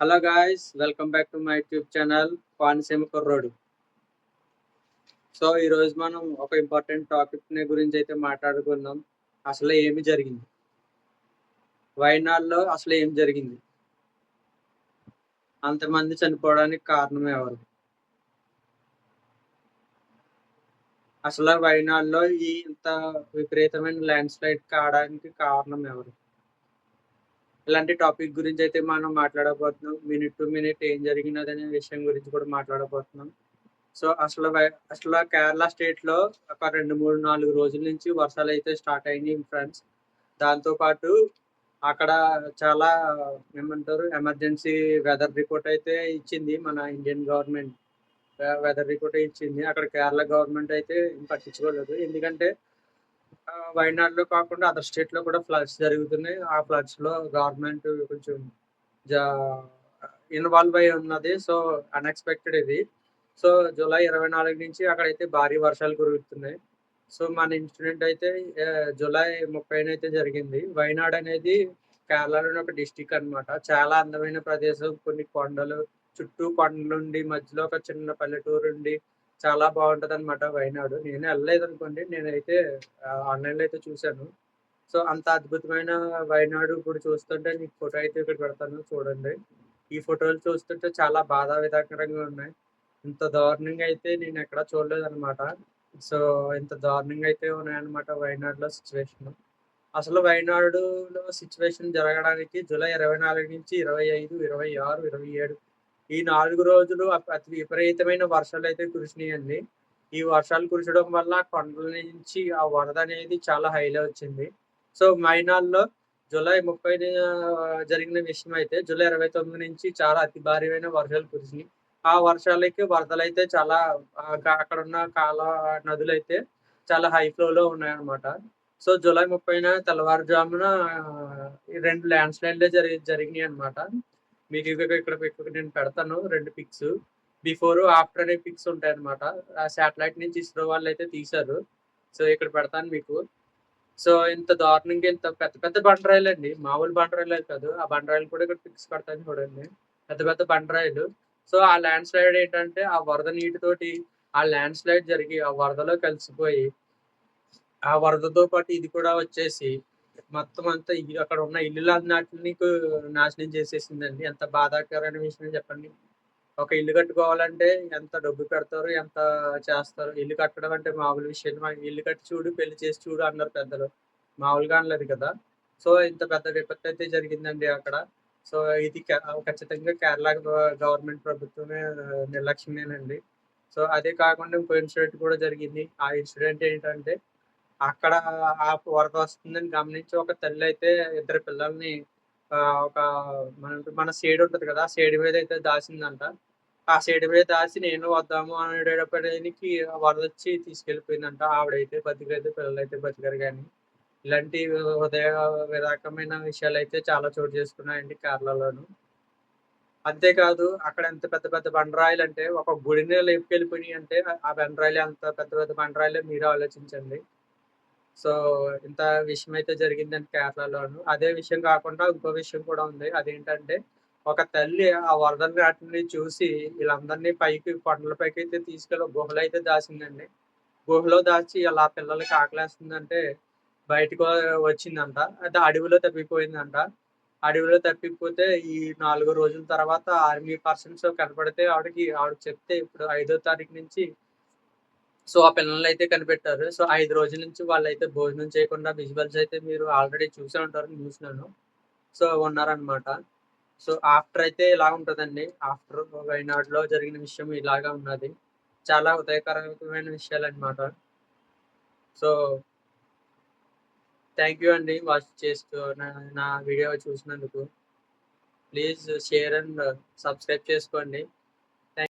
Hello guys welcome back to my YouTube channel Konaseema కుర్రోడు so ఈరోజు మనం ఒక ఇంపార్టెంట్ టాపిక్ గురించి అయితే మాట్లాడుకుందాం. అసలు ఏమి జరిగింది? వైనాడులో అసలు ఏం జరిగింది? అంతమంది చనిపోవడానికి కారణం ఎవరు? అసలు వైనాడులో ఈ ఇంత విపరీతమైన ల్యాండ్ స్లైడ్ కావడానికి కారణం ఎవరు? ఇలాంటి టాపిక్ గురించి అయితే మనం మాట్లాడబోతున్నాం. మినిట్ టు మినిట్ ఏం జరిగినది అనే విషయం గురించి కూడా మాట్లాడబోతున్నాం. సో అసలు అసలు కేరళ స్టేట్లో ఒక రెండు మూడు నాలుగు రోజుల నుంచి వర్షాలు అయితే స్టార్ట్ అయినాయి ఫ్రెండ్స్ దాంతో పాటు అక్కడ చాలా ఏమంటారు ఎమర్జెన్సీ వెదర్ రిపోర్ట్ అయితే ఇచ్చింది మన ఇండియన్ గవర్నమెంట్ వెదర్ రిపోర్ట్ ఇచ్చింది. అక్కడ కేరళ గవర్నమెంట్ అయితే పట్టించుకోలేదు. ఎందుకంటే వైనాడులో కాకుండా అదర్ స్టేట్లో కూడా ఫ్లడ్స్ జరుగుతున్నాయి. ఆ ఫ్లడ్స్లో గవర్నమెంట్ కొంచెం ఇన్వాల్వ్ అయి ఉన్నది. సో అన్ఎక్స్పెక్టెడ్ ఇది. సో జూలై ఇరవై నాలుగు నుంచి అక్కడైతే భారీ వర్షాలు కురుగుతున్నాయి సో మన ఇన్సిడెంట్ అయితే జూలై ముప్పై అయితే జరిగింది. వైనాడ్ అనేది కేరళలోని ఒక డిస్టిక్ అన్నమాట. చాలా అందమైన ప్రదేశం. కొన్ని కొండలు చుట్టూ కొండలుండి మధ్యలో ఒక చిన్న పల్లెటూరు ఉండి చాలా బాగుంటది అనమాట వైనాడు. నేను వెళ్ళలేదు అనుకోండి నేనైతే ఆన్లైన్లో అయితే చూశాను. సో అంత అద్భుతమైన వైనాడు ఇప్పుడు చూస్తుంటే నీకు ఫోటో అయితే ఇక్కడ పెడతాను చూడండి. ఈ ఫోటోలు చూస్తుంటే చాలా బాధా విధాకరంగా ఉన్నాయి. ఇంత దారుణంగా అయితే నేను ఎక్కడ చూడలేదు అనమాట సో ఇంత దారుణంగా అయితే ఉన్నాయన్నమాట వైనాడులో సిచ్యువేషన్. అసలు వైనాడులో సిచ్యువేషన్ జరగడానికి జూలై ఇరవై నాలుగు నుంచి ఇరవై ఐదు ఇరవై ఆరు ఇరవై ఏడు ఈ నాలుగు రోజులు అతి విపరీతమైన వర్షాలు అయితే కురిసినాయండి. ఈ వర్షాలు కురిసడం వల్ల కొండల నుంచి ఆ వరద అనేది చాలా హైలో వచ్చింది. సో మైనాల్లో జూలై ముప్పై జరిగిన విషయం అయితే జూలై ఇరవై తొమ్మిది నుంచి చాలా అతి భారీమైన వర్షాలు కురిసినాయి. ఆ వర్షాలకి వరదలు అయితే చాలా అక్కడ ఉన్న కాల నదులు అయితే చాలా హై ఫ్లో లో ఉన్నాయన్నమాట. సో జూలై ముప్పైన తెల్లవారుజామున రెండు ల్యాండ్ స్లైడ్లే జరిగి జరిగినాయి అనమాట మీకు ఇక్కడ ఇక్కడ ఇక్కడ నేను పెడతాను రెండు పిక్స్. బిఫోర్ ఆఫ్టర్ అనే పిక్స్ ఉంటాయి అనమాట ఆ శాటిలైట్ నుంచి ఇస్రో వాళ్ళు అయితే తీశారు. సో ఇక్కడ పెడతాను మీకు. సో ఇంత దారుణంగా ఇంత పెద్ద పెద్ద బండరాయిలు అండి. మామూలు బండరాయిలు కాదు. ఆ బండరాయిలు కూడా ఇక్కడ పిక్స్ పెడతాను చూడండి. పెద్ద పెద్ద బండరాయిలు. సో ఆ ల్యాండ్ స్లైడ్ ఏంటంటే ఆ వరద నీటితోటి ఆ ల్యాండ్ స్లైడ్ జరిగి ఆ వరదలో కలిసిపోయి ఆ వరదతో పాటు ఇది కూడా వచ్చేసి మొత్తం అంతా ఇల్లు- అక్కడ ఉన్న ఇల్లు అన్నిటిని నాశనం చేసేసిందండి. ఎంత బాధాకరమైన విషయం చెప్పండి. ఒక ఇల్లు కట్టుకోవాలంటే ఎంత డబ్బు పెడతారు ఎంత చేస్తారు? ఇల్లు కట్టడం అంటే మామూలు విషయం. ఇల్లు కట్టి చూడు పెళ్ళి చేసి చూడు అన్నారు పెద్దలు. మామూలుగా అనలేదు కదా. సో ఇంత పెద్ద విపత్తు అయితే జరిగిందండి అక్కడ. సో ఇది ఖచ్చితంగా కేరళ గవర్నమెంట్ ప్రభుత్వమే నిర్లక్ష్యమేనండి. సో అదే కాకుండా ఇంకో ఇన్సిడెంట్ కూడా జరిగింది. ఆ ఇన్సిడెంట్ ఏంటంటే అక్కడ ఆ వరద వస్తుందని గమనించి ఒక తల్లి అయితే ఇద్దరు పిల్లల్ని ఒక మన మన సేడు ఉంటుంది కదా ఆ సేడు మీద అయితే దాచిందంట. ఆ సేడు మీద దాచి నేను వద్దాము అనేటప్పటికి వరద వచ్చి తీసుకెళ్ళిపోయిందంట. ఆవిడైతే బతికైతే పిల్లలు అయితే బతికారు కానీ ఇలాంటి హృదయ విరాకమైన విషయాలు అయితే చాలా చోటు చేసుకున్నాయండి కేరళలోను. అంతేకాదు అక్కడ ఎంత పెద్ద పెద్ద బండరాయిలు అంటే ఒక గుడిని లేపుకెళ్ళిపోయినాయి అంటే ఆ బండరాయిలు ఎంత పెద్ద పెద్ద బండరాయిలు మీరు ఆలోచించండి. సో ఇంత విషయం అయితే జరిగిందండి కేరళలోను. అదే విషయం కాకుండా ఇంకో విషయం కూడా ఉంది. అదేంటంటే ఒక తల్లి ఆ వరదల వాటిని చూసి వీళ్ళందరినీ పైకి కొండల పైకి అయితే తీసుకెళ్ళి గుహలో అయితే దాచిందండి. గుహలో దాచి అలా పిల్లలకి ఆకలేస్తుందంటే బయటకు వచ్చిందంట. అయితే అడవిలో తప్పిపోయిందంట. అడవిలో తప్పిపోతే ఈ నాలుగు రోజుల తర్వాత ఆర్మీ పర్సన్స్ కనపడితే ఆవిడకి ఆవిడ చెప్తే ఇప్పుడు ఐదో తారీఖు నుంచి సో ఆ పిల్లల్ని అయితే కనిపెట్టారు. సో ఐదు రోజుల నుంచి వాళ్ళు అయితే భోజనం చేయకుండా విజువల్స్ అయితే మీరు ఆల్రెడీ చూసే ఉంటారు న్యూస్లను సో ఉన్నారనమాట సో ఆఫ్టర్ అయితే ఇలా ఉంటుందండి. ఆఫ్టర్ వైనాడులో జరిగిన విషయం ఇలాగా ఉన్నది. చాలా ఉదయకరమైన విషయాలు అనమాట సో థ్యాంక్ యూ అండి వాచ్ చేస్తూ నా- నా వీడియో చూసినందుకు. ప్లీజ్ షేర్ అండ్ సబ్స్క్రైబ్ చేసుకోండి.